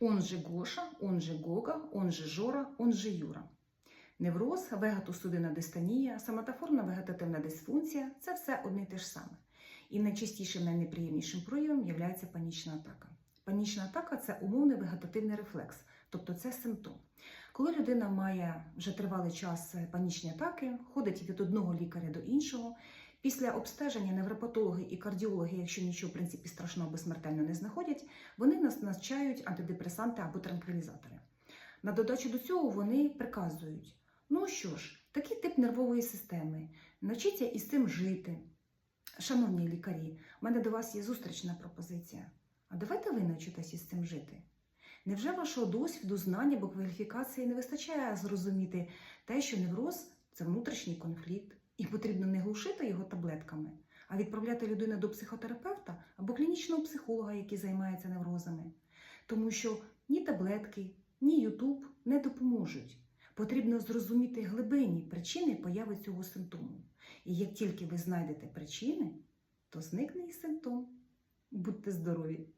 он же Гоша, он же Гога, он же Жора, он же Юра. Невроз, вегетосудинна дистонія, соматоформна вегетативна дисфункція це все одне й те ж саме. І найчастішим, найнеприємнішим проявом є панічна атака. Панічна атака це умовний вегетативний рефлекс, тобто це симптом. Коли людина має вже тривалий час панічні атаки, ходить від одного лікаря до іншого. Після обстеження невропатологи і кардіологи, якщо нічого в принципі страшного або смертельно не знаходять, вони назначають антидепресанти або транквілізатори. На додачу до цього вони приказують: ну що ж, такий тип нервової системи, навчіться із цим жити. Шановні лікарі, в мене до вас є зустрічна пропозиція. А давайте ви навчитесь із цим жити. Невже вашого досвіду, знань або кваліфікації не вистачає зрозуміти те, що невроз це внутрішній конфлікт, і потрібно не глушити його таблетками, а відправляти людину до психотерапевта або клінічного психолога, який займається неврозами. Тому що ні таблетки, ні Ютуб не допоможуть. Потрібно зрозуміти глибинні причини появи цього симптому. І як тільки ви знайдете причини, то зникне і симптом. Будьте здорові!